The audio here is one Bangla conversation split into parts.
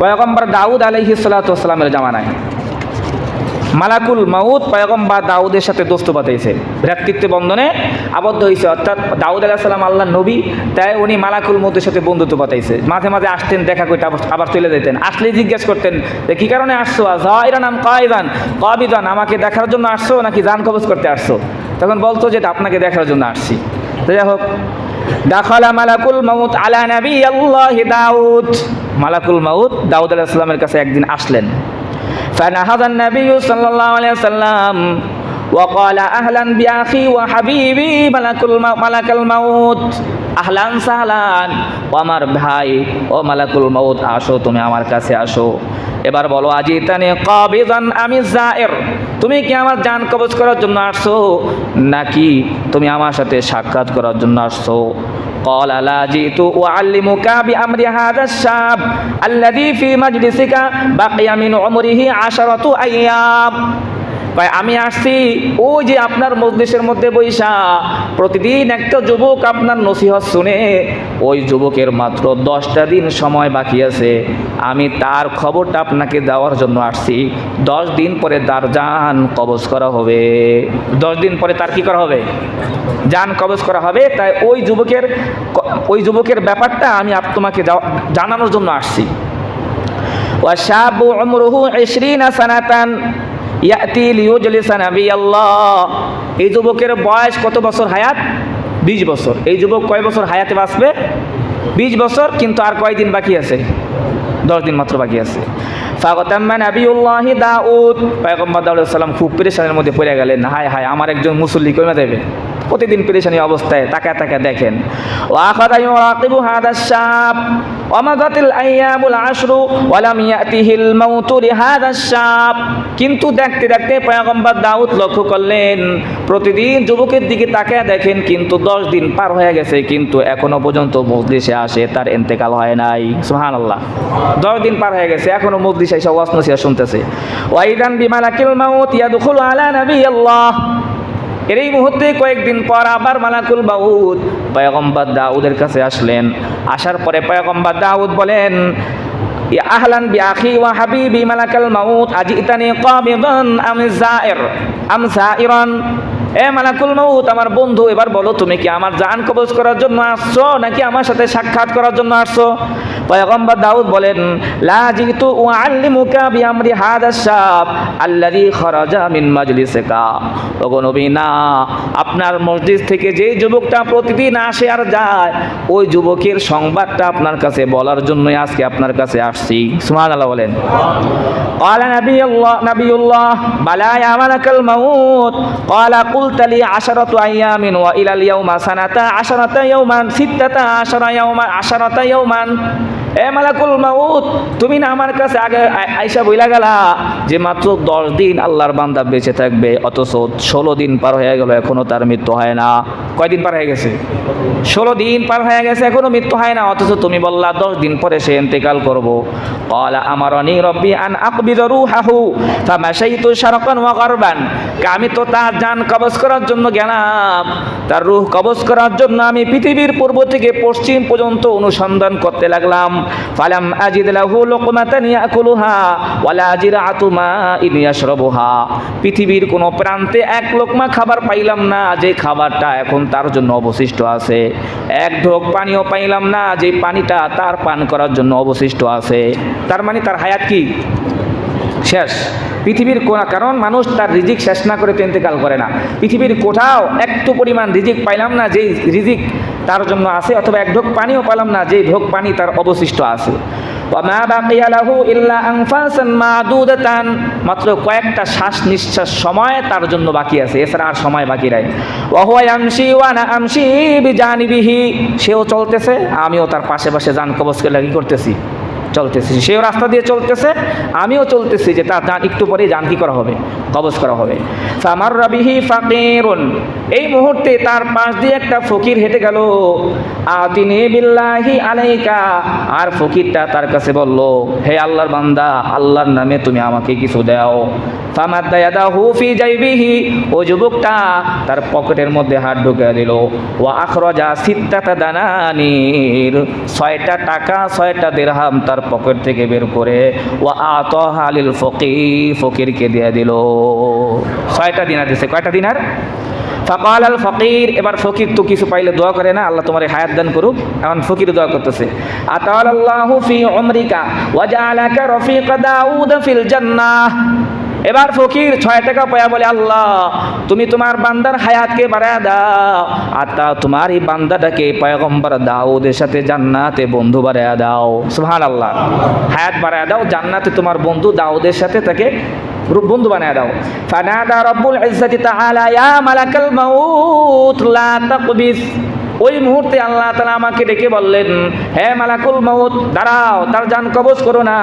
পয়গম্বর দাউদ আলহি সাল্লাতামের জামানায়। মালাকুল মাউদ পয়গম্বর দাউদের সাথে দোস্ত বাতাইছে ভ্রাতৃত্ব বন্ধনে আবদ্ধ হয়েছে অর্থাৎ দাউদ আলাহ সাল্লাম আল্লাহ নবী, তাই উনি মালাকুল মৌদের সাথে বন্ধুত্ব বাতাইছে মাঝে মাঝে আসতেন, দেখা করতে, আবার- চলে যেতেন। আসলে জিজ্ঞেস করতেন যে কী কারণে আসছো? জাহিরা নাম কায়দান, কবিদান, আমাকে দেখার জন্য আসছো নাকি জান কবজ করতে আসছো? তখন বলতো যে আপনাকে দেখার জন্য আসছি। তো যাই হোক, দাখালা মালাকুল মাউত আলা নবী আল্লাহ দাউদ। মালাকুল মাউত দাউদ আলাহ সাল্লামের কাছে একদিন আসলেন فنهض النبي صلى الله عليه وسلم وقال أهلا بأخي وحبيبي ملك الموت ملك الموت আহলান সাহলান ও আমার ভাই ও মালাকুল মৌত আসো তুমি আমার কাছে আসো এবার বলো আজি তানে কবিদান আমি জায়ের তুমি কি আমার জান কবজ করার জন্য আসছো নাকি তুমি আমার সাথে সাক্ষাৎ করার জন্য আসছো قال لا جئت أعلمك بأمر هذا الشاب الذي في مجلسك بقي من عمره عشرة أيام. ভাই আমি আসছি, ওই যে আপনার মজলিসের মধ্যে বৈশা প্রতিদিন একটা যুবক আপনার নসিহত শুনে, ওই যুবকের মাত্র দশটা দিন সময় বাকি আছে, আমি তার খবরটা আপনাকে দেওয়ার জন্য আসছি, দশ দিন পরে তার যান কবজ করা হবে। দশ দিন পরে তার কি করা হবে? যান কবজ করা হবে, তাই ওই যুবকের ওই যুবকের ব্যাপারটা আমি তোমাকে জানানোর জন্য আসছি। ওয়া ওয়াশাবু উমরুহু 20 সানাতান ইয়াতি লিউজলিসা নাবিয়াল্লাহ। এই যুবকের বয়স কত বছর হায়াত? 20 বছর। এই যুবক কয় বছর হায়াতে বাঁচবে? 20 বছর, কিন্তু আর কয়দিন বাকি আছে? দশ দিন মাত্র বাকি আছে। ফাগতাম্মা নাবিউল্লাহ দাউদ। পয়গম্বর দাউদ সালাম খুব পেরেশানের মধ্যে পড়ে গেলেন। হায় হায়, আমার একজন মুসল্লি কমে দেবে প্রতিদিন পেরেশানি অবস্থায় তাকা তাকা দেখেন। কিন্তু দেখতে দেখতে পয়গম্বর দাউদ লক্ষ্য করলেন, প্রতিদিন যুবকের দিকে তাকায় দেখেন, কিন্তু দশ দিন পার হয়ে গেছে, কিন্তু এখনও পর্যন্ত মজলিসে আসে, তার এন্তেকাল হয় নাই। সুবহানাল্লাহ। দশ দিন পার হয়ে গেছে, এখনও মজলিসে এসে নসিহত শুনতেছে। ওয়াইদান বিমালাকিল মাউত ইয়াদখুলু আলা নাবিয়াল্লাহ। এর এই মুহূর্তে কয়েকদিন পর আবার মালাকুল বাউদ পয়গম্বর দাউদের কাছে আসলেন। আসার পরে পয়গম্বর দাউদ বলেন আহলান বি আখি ওয়া হাবিবি মালাকাল মাউত, আজিতানি কাবিদান আম জাইর, আম জাইরান। এ মালাকুল মাউত আমার বন্ধু এবার বলো তুমি কি আমার জান কবজ করার জন্য আসছো নাকি আমার সাথে সাক্ষাৎ করার জন্য আসছো পয়গম্বর দাউদ বলেন লা জিতু উআল্লিমুকা বিআমরি হাদা শাব আল্লাযী খরাজা মিন মাজলিসিকা ওগো নবী না আপনার মসজিদ থেকে যে যুবকটা প্রতিদিন আসে আর যায় ওই যুবকের সংবাদটা আপনার কাছে বলার জন্যই আজকে আপনার কাছে আসছি সুবহানাল্লাহ বলেন قال نبي الله نبي الله بلى يا ملك الموت قال ইয়াউমুল তালি আশারত আয়ামিন ওয়া ইলাল ইয়াউমা সানাতা আশারতা ইয়াউমান সিত্তাতা আশারা ইয়াউমা আশারতা ইয়াউমান এ মালাকুল মাউত, তুমি না আমার কাছে আগে আইসা বইলা গেলা যে মাত্র দশ দিন আল্লাহর বান্দা বেঁচে থাকবে, অথচ ষোলো দিন পার হয়ে গেল এখনও তার মৃত্যু হয় না। কয়দিন পার হয়ে গেছে? ষোলো দিন পার হয়ে গেছে এখনও মৃত্যু হয় না, অথচ তুমি বললা দশ দিন পরে সে এতেকাল করব। কলা আমার অনি রব্বি আন আকবিদরু হাহু তা মেশাই তো সারকন করবেন আমি তো তার যান কবজ করার জন্য গেলাম, তার রুহ কবজ করার জন্য আমি পৃথিবীর পূর্ব থেকে পশ্চিম পর্যন্ত অনুসন্ধান করতে লাগলাম। ফালাম আজিদ লাহু লুকমাতান ইয়াকুলুহা ওয়ালা জিরাআতু মাইন ইয়াশরাবুহা। পৃথিবীর কোনো প্রান্তে এক লোকমা খাবার পাইলাম না, যে খাবারটা এখন তার জন্য অবশিষ্ট আছে। এক ঢোক পানিও পাইলাম না, যে পানিটা তার পান করার জন্য অবশিষ্ট আছে। তার মানে তার হায়াত কি? শেষ। পৃথিবীর কোনা কারণ মানুষ তার রিজিক শেষ না করে তেন্তেকাল করে না। পৃথিবীর কোথাও একটু পরিমাণ রিজিক পাইলাম না, যেই রিজিক তার জন্য আছে, অথবা এক ঢোক পানিও পালাম না, যেই ঢোক পানি তার অবশিষ্ট আছে। মাত্র কয়েকটা শ্বাস নিঃশ্বাস সময় তার জন্য বাকি আছে, এছাড়া আর সময় বাকি নাই। সেও চলতেছে, আমিও তার পাশে পাশে যান কবচকে লাগি করতেছি? চলতেছি। সেও রাস্তা দিয়ে চলতেছে, আমিও চলতেছি যে তার একটু পরে যান কি করা হবে? কবজ করা হবে। সামার রবিহি ফাকিরুন। এই মুহূর্তে তার পাশ দিয়ে একটা ফকির হেঁটে গেল। আতিনি বিল্লাহি আলাইকা। আর ফকিরটা তার কাছে বলল, হে আল্লাহর বান্দা, আল্লাহর নামে তুমি আমাকে কিছু দাও। ও যুবকটা তার পকেটের মধ্যে হাত ঢুকে দিল। ওয়া আখরাজা সিত্তাতা দানানির। ছয়টা টাকা, ছয়টা দিরহাম তার তার পকেট থেকে বের করে ও আত আলিল ফকির ফকিরকে দিয়ে দিল। ছয়টা দিনার দিছে। কয়টা দিনার? ফকাল আল ফকির, এবার ফকির তো কিছু পাইলে দোয়া করে না, আল্লাহ তোমার হায়াত দান করুক। এখন ফকির দোয়া করতেছে। আতাল আল্লাহু ফি উমরিকা ওয়াজা আলাকা রফিকা দাউদ ফিল জান্নাহ। এবার ফকির ছয় টাকা পয়া বলে, আল্লাহ, তুমি তোমার বান্দার হায়াতকে বাড়ায় দাও আর তা তোমার এই বান্দাটাকে পয়গম্বর দাউদের সাথে জান্নাতে বন্ধু বাড়ায় দাও। সুহান আল্লাহ হায়াত বাড়ায় দাও, জান্নাতে তোমার বন্ধু দাউদের সাথে তাকে বন্ধু বানায় দাও। ওই মুহূর্তে আল্লাহ তালা আমাকে ডেকে বললেন, হে মালাকুল মৌত দাঁড়াও, তার যান কবজ করো না।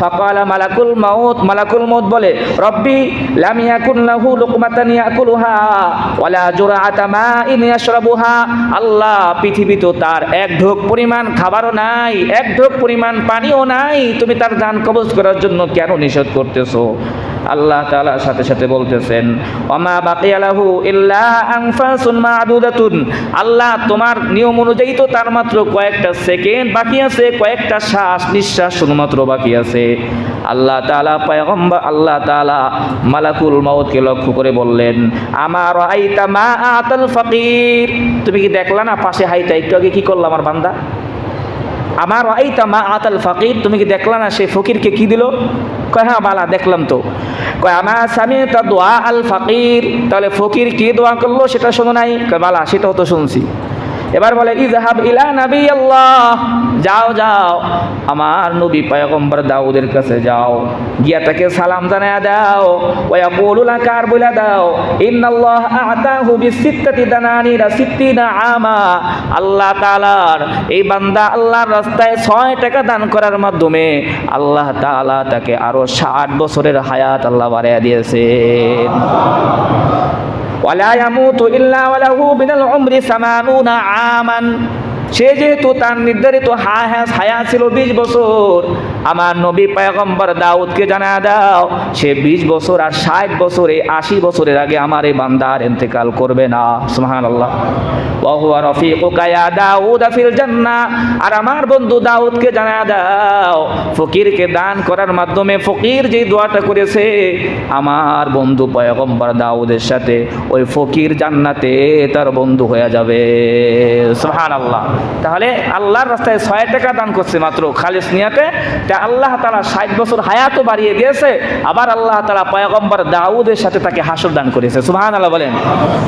ফাকালা মালাকুল মৌত মালাকুল মৌত বলে, রব্বি, লাম ইয়াকুন লাহু লুকমাতান ইয়াকুলুহা, ওয়ালা জুরআতা মাইন ইয়াশরাবুহা। আল্লাহ পৃথিবীতে তার এক ঢোক পরিমাণ খাবারও নাই, এক ঢোক পরিমাণ পানিও নাই। তুমি তার যান কবজ করার জন্য কেন নিষেধ করতেছো? আল্লাহ তাআলার সাথে সাথে বলতেছেন, ওমা বাকিয়ালাহু ইল্লা আনফাসুন মা'দুদাতুন। আল্লাহ তোমার নিয়ম অনুযায়ী তো তার মাত্র কয়েকটা সেকেন্ড বাকি আছে, কয়েকটা শ্বাস নিঃশ্বাস শুধুমাত্র বাকি আছে। আল্লাহ তাআলা পয়গম্বর, আল্লাহ তাআলা মালাকুল মাউতকে লক্ষ্য করে বললেন আমার আইতা মা আতাল ফকির? তুমি কি দেখলা না পাশে হাইতা একটু আগে কি করল আমার বান্দা? আমার আইতা মা আতাল ফকির? তুমি কি দেখলা না সেই ফকিরকে কি দিল? কয় হ্যাঁ বালা, দেখলাম তো। কয় আমার স্বামী তা দোয়া আল ফকির? তাহলে ফকির কি দোয়া করল সেটা শোনো নাই? কয়, বালা, সেটাও তো শুনছি। এবার বলে ইজহাব ইলা নবী আল্লাহ যাও যাও, আমার নবী পয়গম্বর দাউদের কাছে যাও, গিয়া তাকে সালাম জানায়া দাও। ওয়া কুলুলা কার বলে দাও, ইন্নাল্লাহ আতাহু বিসিত্তাতি দানানিরা সিত্তিনা আমা। আল্লাহ তাআলার, এই বান্দা আল্লাহর রাস্তায় ছয় টাকা দান করার মাধ্যমে আল্লাহ তাআলা তাকে আরও ষাট বছরের হায়াত আল্লাহ বাড়াইয়া দিয়েছেন। ولا يموت إلا وله من العمر ثمانون عاماً. সে যেহেতু তার নির্ধারিত হা হ্যাঁ হায়া ছিল বিশ বছর, আমার নবী পয়গম্বর দাউদকে জানা দাও, সে বিশ বছর আর ষাট বছরে আশি বছরের আগে আমার এই বান্দার ইন্তেকাল করবে না। সুহান আল্লাহ ওহুয়া রফিকুকা ইয়া দাউদ ফিল জান্নাহ আর আমার বন্ধু দাউদকে জানা দাও, ফকিরকে দান করার মাধ্যমে ফকির যে দোয়াটা করেছে, আমার বন্ধু পয়গম্বর দাউদের সাথে ওই ফকির জান্নাতে তার বন্ধু হয়ে যাবে। সুহান আল্লাহ তাহলে আল্লাহর রাস্তায় ছয় টাকা দান করছে মাত্র খালিস নিয়াতে। তা আল্লাহ তালা ষাট বছর হায়াতও বাড়িয়ে দিয়েছে। আবার আল্লাহ তালা পয়গম্বর দাউদের সাথে তাকে হাসর দান করেছে। সুহান আল্লাহ বলেন।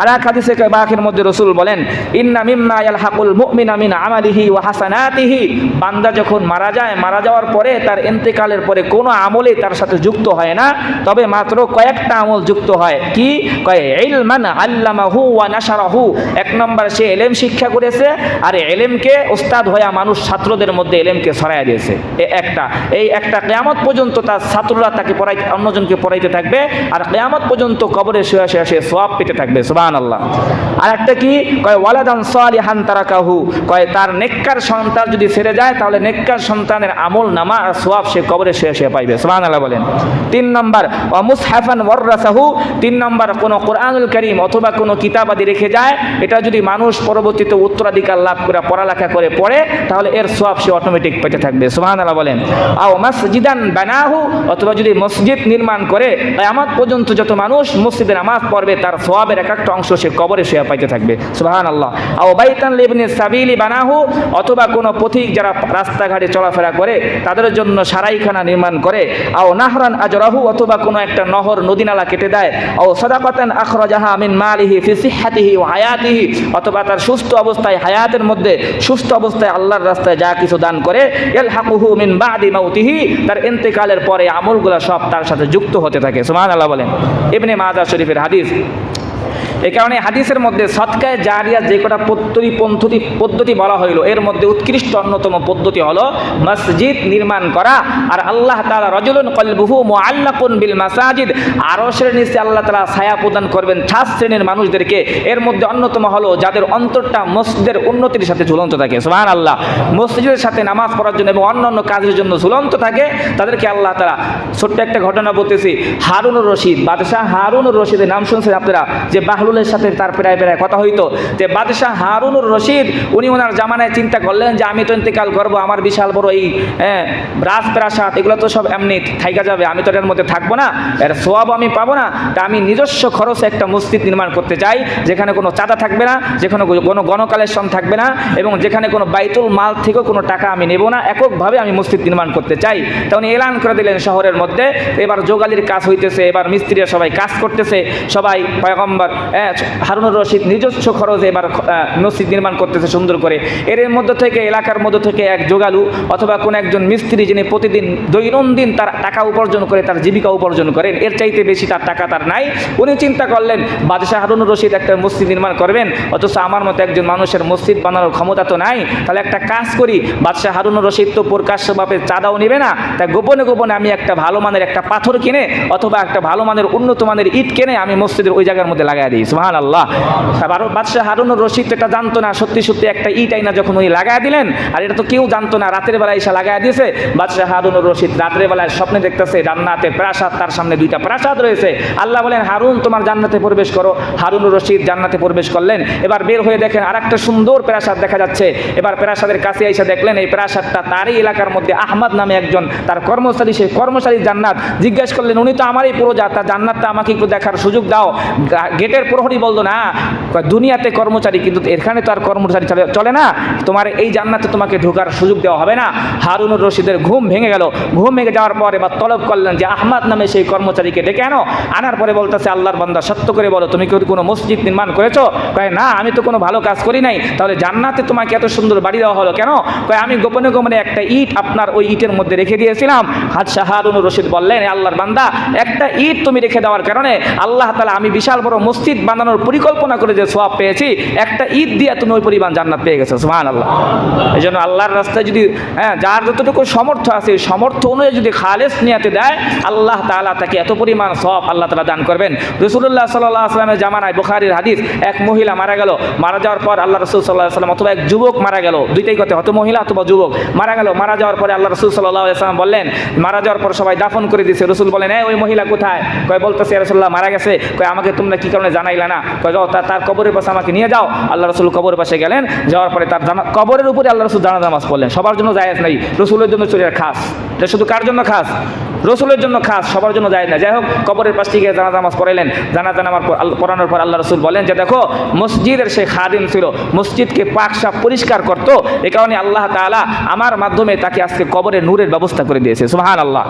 আর এক হাদিসে বাকের মধ্যে রসুল বলেন, ইন্না মিম্মা ইয়ালহাকুল মুমিনা মিন আমালিহি ওয়া হাসানাতিহি। বান্দা যখন মারা যায়, মারা যাওয়ার পরে তার ইন্তেকালের পরে কোনো আমলে তার সাথে যুক্ত হয় না। তবে মাত্র কয়েকটা আমল যুক্ত হয়। কি? কয়, ইলমান আল্লামাহু ওয়া নাশারাহু। এক নম্বর সে এলেম শিক্ষা করেছে, আর এলেমকে ওস্তাদ হয়ে মানুষ ছাত্রদের মধ্যে এলেমকে ছড়াইয়া দিয়েছে। এ একটা। এই একটা কেয়ামত পর্যন্ত তার ছাত্ররা তাকে পড়াই অন্যজনকে পড়াইতে থাকবে আর কেয়ামত পর্যন্ত কবরে শুয়ে শুয়ে সে সোয়াব পেতে থাকবে। সুবাহ আল্লাহ আর একটা কি? কয়, ওয়ালাদান সালিহান তারাকাহু। কয়, তার নেককার সন্তান যদি ছেড়ে যায়, তাহলে নেককার সন্তানের আমল নামা আর সোয়াব সে কবরে শুয়ে শুয়ে পাইবে। সুবাহ আল্লাহ বলেন। তিন নম্বর মুসহাফান ওয়াররাসাহু। তিন নম্বর, কোনো কোরআনুল করিম অথবা কোনো কিতাবাদি রেখে যায়। এটা যদি মানুষ পরবর্তীতে উত্তরাধিকার লাভ করে পড়ালেখা করে পড়ে, তাহলে এর সোয়াব সে অটোমেটিক পেতে থাকবে। সুবাহ আল্লাহ বলেন। আও মসজিদান বানাহু, অথবা যদি মসজিদ নির্মাণ করে আমার পর্যন্ত যত মানুষ মসজিদে নামাজ পড়বে, তার সোয়াবের এক একটা অংশ সে কবরে শুয়ে পাইতে থাকবে। সুবাহান আল্লাহ আও বাইতান লেবনে সাবিলি বানাহু, অথবা কোনো পথিক যারা রাস্তাঘাটে চলাফেরা করে, তাদের জন্য সারাইখানা নির্মাণ করে, আও নাহরান আজরাহু, অথবা কোনো একটা নহর নদী নালা কেটে দেয় ও সদাকাতান আখরাজাহা মিন মালিহি ফি ওয়া হায়াতিহি, অথবা তার সুস্থ অবস্থায় হায়াতের মধ্যে সুস্থ অবস্থায় আল্লাহর রাস্তায় যা কিছু দান করে, ইয়ালহাকুহু মিন বাদি মাউতিহি, তার ইন্তেকালের পরে আমলগুলো সব তার সাথে যুক্ত হতে থাকে। সুমান আল্লাহ বলেন। ইবনে মাজার শরীফের হাদিস এই কারণে হাদিসের মধ্যে সৎকায় জারিয়া যে কটা পদ্ধতি পদ্ধতি পদ্ধতি বলা হইল, এর মধ্যে উৎকৃষ্ট অন্যতম পদ্ধতি হলো মসজিদ নির্মাণ করা। আর আল্লাহ তালা রজুলুন কলবুহু মুআল্লাকুন বিল মাসাজিদ। আরশের নিচে আল্লাহ তালা ছায়া প্রদান করবেন সাত শ্রেণির মানুষদেরকে। এর মধ্যে অন্যতম হলো যাদের অন্তরটা মসজিদের উন্নতির সাথে ঝুলন্ত থাকে সুবহান আল্লাহ মসজিদের সাথে নামাজ পড়ার জন্য এবং অন্য অন্য কাজের জন্য ঝুলন্ত থাকে, তাদেরকে আল্লাহ তালা ছোট্ট একটা ঘটনা বলতেছি। হারুনুর রশিদ, বাদশাহ হারুনুর রশিদের নাম শুনছেন আপনারা? যে বাহলুলের সাথে তার প্রায় প্রায় কথা হইতো যে বাদশাহ হারুনুর রশিদ উনি ওনার জামানায় চিন্তা করলেন যে আমি তো ইন্তেকাল করব আমার বিশাল বড় এই হ্যাঁ, রাজপ্রাসাদ এগুলো তো সব এমনি থাইকা যাবে আমি তো এর মধ্যে থাকব না এর সোয়াব আমি পাবো না তা আমি নিজস্ব খরচে একটা মসজিদ নির্মাণ করতে চাই যেখানে কোনো চাঁদা থাকবে না যেখানে কোনো গণকালেকশন থাকবে না এবং যেখানে কোনো বাইতুল মাল থেকেও কোনো টাকা আমি নেব না এককভাবে আমি মসজিদ নির্মাণ করতে চাই। তা উনি এলান করে দিলেন শহরের মধ্যে এবার যোগালির কাজ হইতেছে এবার মিস্ত্রিরা সবাই কাজ করতেছে সবাই পয়গম্বর হ্যাঁ, হারুনুর রশিদ নিজস্ব খরচে এবার মসজিদ নির্মাণ করতেছে সুন্দর করে। এর মধ্যে থেকে এলাকার মধ্যে থেকে এক যোগালু অথবা কোন একজন মিস্ত্রি যিনি প্রতিদিন দৈনন্দিন তার টাকা উপার্জন করে তার জীবিকা উপার্জন করেন এর চাইতে বেশি তার টাকা তার নাই। উনি চিন্তা করলেন বাদশাহ হারুনুর রশিদ একটা মসজিদ নির্মাণ করবেন? অথচ আমার মতো একজন মানুষের মসজিদ বানানোর ক্ষমতা তো নাই। তাহলে একটা কাজ করি বাদশাহ হারুনুর রশিদ তো প্রকাশ্যভাবে চাঁদাও নেবে না। তাই গোপনে গোপনে আমি একটা ভালো মানের একটা পাথর কিনে অথবা একটা ভালো মানের উন্নত মানের ইট কিনে আমি মসজিদের ওই জায়গার মধ্যে লাগাই দিই সুহান আল্লাহ বাদশাহ হারুনুর রশিদ এটা জানতো না, সত্যি সত্যি একটা ইট আইনা যখন উনি লাগাই দিলেন, আর এটা তো কেউ জানতো না, রাতের বেলায় এসে লাগাই দিয়েছে, বাদশাহ হারুনুর রশিদ রাতের বেলায় স্বপ্নে দেখতেছে, জান্নাতে প্রাসাদ, তার সামনে দুইটা প্রাসাদ রয়েছে। আল্লাহ বলেন, হারুন, তোমার জান্নাতে প্রবেশ করো। হারুনুর রশিদ জান্নাতে প্রবেশ করলেন, এবার বের হয়ে দেখেন আর একটা সুন্দর প্রাসাদ দেখা যাচ্ছে। এবার প্রাসাদের কাছে এসে দেখলেন, এই প্রাসাদটা তারই এলাকার মধ্যে আহমদ নামে একজন, তার কর্মচারী সেই কর্মচারী জান্নাত। জিজ্ঞেস করলেন, উনি তো আমারই পুরো যা তার জান্নাতটা আমাকে একটু দেখার সুযোগ দাও। গেটের প্রহরী বলতো না দুনিয়াতে কর্মচারী, কিন্তু এখানে তো আর কর্মচারী চলে- না। তোমার এই জান্নাতে তোমাকে ঢোকার সুযোগ দেওয়া হবে না। হারুনুর রশিদের ঘুম ভেঙে গেল। ঘুম ভেঙে যাওয়ার পর এবার তলব করলেন যে, আহমদ নামে সেই কর্মচারীকে ডেকে আনো। আনার পরে বলতেছে, আল্লাহর বান্দা, সত্য করে বলো, তুমি কি কোনো মসজিদ নির্মাণ করেছ? কয়, না, আমি তো কোনো ভালো কাজ করি নাই। তাহলে জান্নাতে তোমাকে এত সুন্দর বাড়ি দেওয়া হলো কেন? কয়, আমি গোপনে গোপনে একটা ইট আপনার ওই ইটের মধ্যে রেখে দিয়েছিলাম। হাদশাহ হারুনুর রশিদ বললেন আল্লাহর বান্দা, একটা ইট তুমি রেখে দেওয়ার কারণে আল্লাহ তালা আমি বিশাল বড় মসজিদ বানানোর পরিকল্পনা করে যে সোয়াব পেয়েছি, একটা ঈদ দিয়ে তুমি ওই পরিমাণ জান্নাত পেয়ে গেছো সুহান আল্লাহ এই জন্য আল্লাহর রাস্তায় যদি হ্যাঁ যার যতটুকু সমর্থ আছে সমর্থ অনুযায়ী যদি খালেস নিয়াতে দেয়, আল্লাহ তাআলা তাকে এত পরিমাণ সব আল্লাহ তালা দান করবেন। রসুল্লাহ সাল্লাহ আসলামের জামানায় বুখারির হাদিস, এক মহিলা মারা গেল, মারা যাওয়ার পর আল্লাহ রসুল সাল্লাহ আসলাম অথবা এক যুবক মারা গেল, দুইটাই কথা, হয়তো মহিলা অথবা যুবক, মারা গেল, মারা যাওয়ার পরে আল্লাহ রসুল সাল্লাহ আসলাম বললেন, মারা যাওয়ার পর সবাই দাফন করে দিয়েছে রসুল বলেন হ্যাঁ ওই মহিলা কোথায়? কয়, বলতেছে রসুল্লাহ মারা গেছে। কয়, আমাকে তোমরা কি কারণে জানাইলা না। যাও তার কবরের পাশে আমাকে নিয়ে যাও। আল্লাহ রসুল কবরের পাশে গেলেন। যাওয়ার পরে তার কবরের উপরে আল্লাহ রসুল জানা নামাজ পড়লেন। সবার জন্য জায়েজ নাই। রসুলের জন্য চুরিয়ার খাস। এটা শুধু কার জন্য খাস? রসুলের জন্য খাস, সবার জন্য যায় না যাই হোক, কবরের পাশ থেকে জানাজা নামাজ পড়াইলেন। জানাজা পর- পড়ানোর পর আল্লাহ রসুল বলেন যে, দেখো, মসজিদের সে খাদিম ছিল। মসজিদকে পাক সাপ পরিষ্কার করতো। এ কারণে আল্লাহ তাআলা আমার মাধ্যমে তাকে আজকে কবরে নূরের ব্যবস্থা করে দিয়েছে। সুবহান আল্লাহ